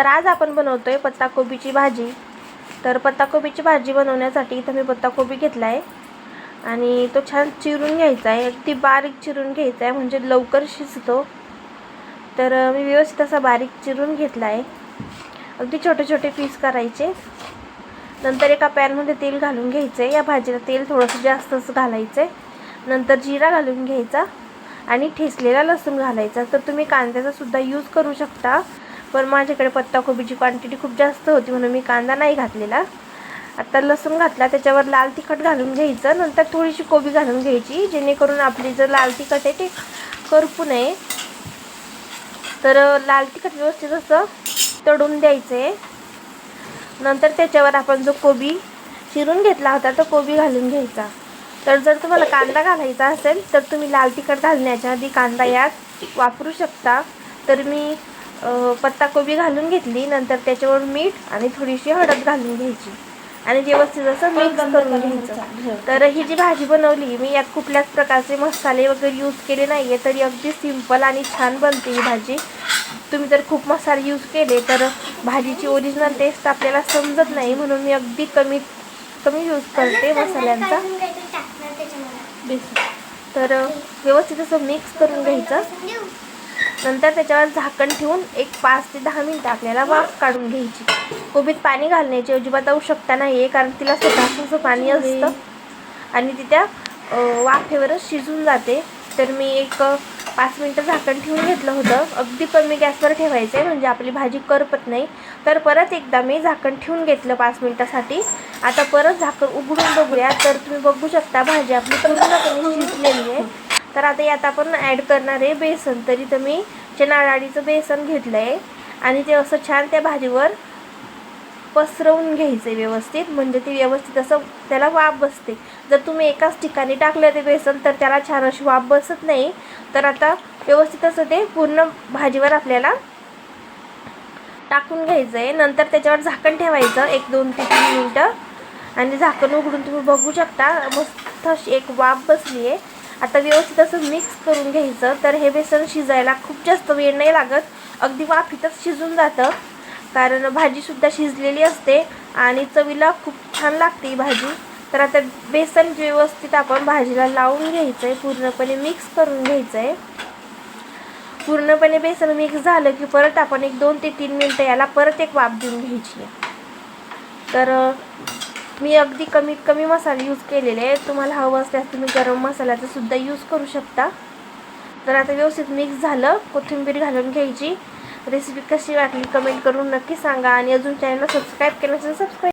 तर आज आपण बनवतोय पत्ताकोबीची भाजी. तर पत्ताकोबीची भाजी बनवण्यासाठी इथं मी पत्ताकोबी घेतला आहे आणि तो छान चिरून घ्यायचा आहे अगदी बारीक चिरून घ्यायचा आहे म्हणजे लवकर शिजतो. तर मी व्यवस्थित असा बारीक चिरून घेतला आहे अगदी छोटे छोटे पीस करायचे. नंतर एका पॅनमध्ये तेल घालून घ्यायचं आहे या भाजीला तेल थोडंसं जास्तच घालायचं आहे नंतर जिरा घालून घ्यायचा आणि ठेचलेला लसूण घालायचा. तर तुम्ही कांद्याचा सुद्धा यूज करू शकता. पण माझ्याकडे पत्ताकोबीची क्वांटिटी खूप जास्त होती म्हणून मी कांदा नाही घातलेला. आता लसूण घातला त्याच्यावर लाल तिखट घालून घ्यायचं. नंतर थोडीशी कोबी घालून घ्यायची जेणेकरून आपली जर लाल तिखट आहे ते करपू नये. तर लाल तिखट व्यवस्थित असं तळून द्यायचं आहे नंतर त्याच्यावर आपण जो कोबी चिरून घेतला होता तो कोबी घालून घ्यायचा. तर जर तुम्हाला कांदा घालायचा असेल तर तुम्ही लाल तिखट घालण्याच्या आधी कांदा यात वापरू शकता. तर मी पत्ताकोबी घालून घेतली नंतर त्याच्यावर मीठ आणि थोडीशी हळद घालून घ्यायची. आणि व्यवस्थित असं मिक्स करून घ्यायचं. तर ही जी भाजी बनवली मी यात कुठल्याच प्रकारचे मसाले वगैरे यूज केले नाही आहे तरी अगदी सिंपल आणि छान बनते ही भाजी. तुम्ही जर खूप मसाले यूज केले तर भाजीची ओरिजिनल टेस्ट आपल्याला समजत नाही म्हणून मी अगदी कमी कमी यूज करते मसाल्यांचा. तर व्यवस्थित असं मिक्स करून घ्यायचं. नंतर त्याच्यावर झाकण ठेवून एक पाच ते दहा मिनटं आपल्याला वाफ काढून घ्यायची. कोबीत पाणी घालण्याची अजिबात आवश्यकता नाही आहे कारण तिला स्वतःचं पाणी असतं. आणि ती त्या वाफेवरच शिजून जाते. तर मी एक पाच मिनटं झाकण ठेवून घेतलं होतं. अगदी कमी गॅसवर ठेवायचं आहे म्हणजे आपली भाजी करपत नाही. तर परत एकदा मी झाकण ठेवून घेतलं पाच मिनटासाठी. आता परत झाकण उघडून बघूया. तर तुम्ही बघू शकता भाजी आपली पूर्णपणे शिजलेली आहे. तर आता यात आपण ॲड करणार आहे बेसन. तरी तर मी चणा बेसन घेतलं आहे आणि ते असं छान त्या भाजीवर पसरवून घ्यायचं आहे व्यवस्थित. म्हणजे ते व्यवस्थित असं त्याला वाफ बसते. जर तुम्ही एकाच ठिकाणी टाकलं ते बेसन तर त्याला छान अशी वाफ बसत नाही. तर आता व्यवस्थित असं ते पूर्ण भाजीवर आपल्याला टाकून घ्यायचं आहे नंतर त्याच्यावर झाकण ठेवायचं एक दोन ते तीन मिनटं. आणि झाकण उघडून तुम्ही बघू शकता मस्त अशी एक वाफ बसली आहे आता व्यवस्थित असं मिक्स करून घ्यायचं. तर हे बेसन शिजायला खूप जास्त वेळ नाही लागत. अगदी वाफीतच शिजून जातं. कारण भाजीसुद्धा शिजलेली असते आणि चवीला खूप छान लागते ही भाजी. तर आता बेसन व्यवस्थित आपण भाजीला लावून घ्यायचं आहे पूर्णपणे मिक्स करून घ्यायचं आहे पूर्णपणे बेसन मिक्स झालं की परत आपण एक दोन ते तीन मिनटं याला परत एक वाफ देऊन घ्यायची तर मी अगदी कमीत कमी मसाले यूज केलेले आहे तुम्हाला हवं असल्यास तुम्ही गरम मसाल्याचा सुद्धा यूज करू शकता. तर आता व्यवस्थित मिक्स झालं. कोथिंबीर घालून घ्यायची. रेसिपी कशी वाटली कमेंट करून नक्की सांगा. आणि अजून चॅनलला सबस्क्राईब केलं तर सबस्क्राईब